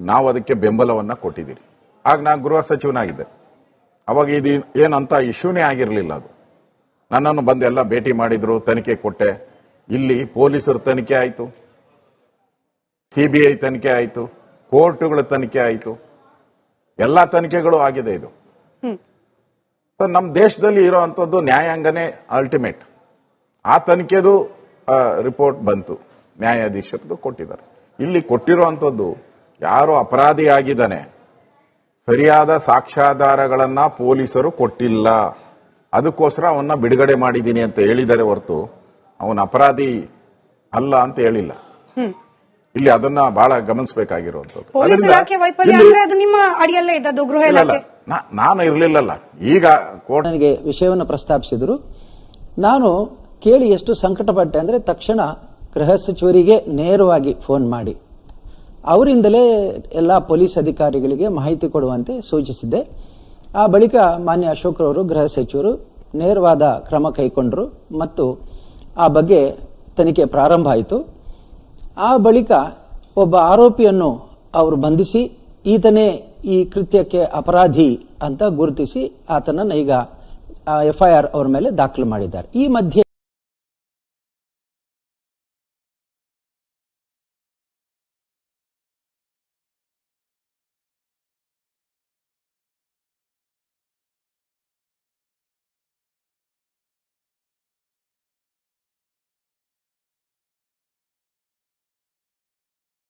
ನಾವು ಅದಕ್ಕೆ ಬೆಂಬಲವನ್ನ ಕೊಟ್ಟಿದ್ದೀರಿ. ಆಗ ನಾನು ಗೃಹ ಸಚಿವನಾಗಿದ್ದೆ. ಅವಾಗ ಇದು ಏನಂತ ಇಶ್ಯೂನೇ ಆಗಿರಲಿಲ್ಲ ಅದು. ನನ್ನನ್ನು ಬಂದೆಲ್ಲ ಭೇಟಿ ಮಾಡಿದ್ರು ತನಿಖೆ ಕೊಟ್ಟೆ. ಇಲ್ಲಿ ಪೊಲೀಸರು ತನಿಖೆ ಆಯಿತು. ಸಿಬಿಐ ತನಿಖೆ ಆಯಿತು. ಕೋರ್ಟ್ಗಳ ತನಿಖೆ ಆಯಿತು. ಎಲ್ಲ ತನಿಖೆಗಳು ಆಗಿದೆ ಇದು. ಸೊ ನಮ್ಮ ದೇಶದಲ್ಲಿ ಇರುವಂತದ್ದು ನ್ಯಾಯಾಂಗನೇ ಅಲ್ಟಿಮೇಟ್ ಆ ತನಿಖೆದು ರಿಪೋರ್ಟ್ ಬಂತು. ನ್ಯಾಯಾಧೀಶರದು ಕೊಟ್ಟಿದ್ದಾರೆ. ಇಲ್ಲಿ ಕೊಟ್ಟಿರುವಂತದ್ದು ಯಾರು ಅಪರಾಧಿ ಆಗಿದ್ದಾನೆ ಸರಿಯಾದ ಸಾಕ್ಷ್ಯಾಧಾರಗಳನ್ನ ಪೊಲೀಸರು ಕೊಟ್ಟಿಲ್ಲ. ಅದಕ್ಕೋಸ್ಕರ ಅವನ್ನ ಬಿಡುಗಡೆ ಮಾಡಿದ್ದೀನಿ ಅಂತ ಹೇಳಿದರೆ ಹೊರತು ಅವನ ಅಪರಾಧಿ ಅಲ್ಲ ಅಂತ ಹೇಳಿಲ್ಲ. ಹ್ಮ್. ಇಲ್ಲಿ ಅದನ್ನ ಬಹಳ ಗಮನಿಸಬೇಕಾಗಿರುವಂತದ್ದು ನಾನು ಇರ್ಲಿಲ್ಲಲ್ಲ. ಈಗ ಕೋರ್ಟ್ ನನಗೆ ವಿಷಯವನ್ನು ಪ್ರಸ್ತಾಪಿಸಿದ್ರು. ನಾನು ಕೇಳಿ ಎಷ್ಟು ಸಂಕಟಪಟ್ಟೆ ಅಂದ್ರೆ ತಕ್ಷಣ ಗೃಹ ಸಚಿವರಿಗೆ ನೇರವಾಗಿ ಫೋನ್ ಮಾಡಿ. ಅವರಿಂದಲೇ ಎಲ್ಲ ಪೊಲೀಸ್ ಅಧಿಕಾರಿಗಳಿಗೆ ಮಾಹಿತಿ ಕೊಡುವಂತೆ ಸೂಚಿಸಿದ್ದೆ. ಆ ಬಳಿಕ ಮಾನ್ಯ ಅಶೋಕ್ರವರು, ಗೃಹ ಸಚಿವರು ನೇರವಾದ ಕ್ರಮ ಕೈಗೊಂಡರು ಮತ್ತು ಆ ಬಗ್ಗೆ ತನಿಖೆ ಪ್ರಾರಂಭ ಆಯಿತು. ಆ ಬಳಿಕ ಒಬ್ಬ ಆರೋಪಿಯನ್ನು ಅವರು ಬಂಧಿಸಿ, ಈತನೇ ಈ ಕೃತ್ಯಕ್ಕೆ ಅಪರಾಧಿ ಅಂತ ಗುರುತಿಸಿ ಆತನನ್ನು ಈಗ ಎಫ್ಐಆರ್ ಅವರ ಮೇಲೆ ದಾಖಲು ಮಾಡಿದ್ದಾರೆ. ಈ ಮಧ್ಯೆ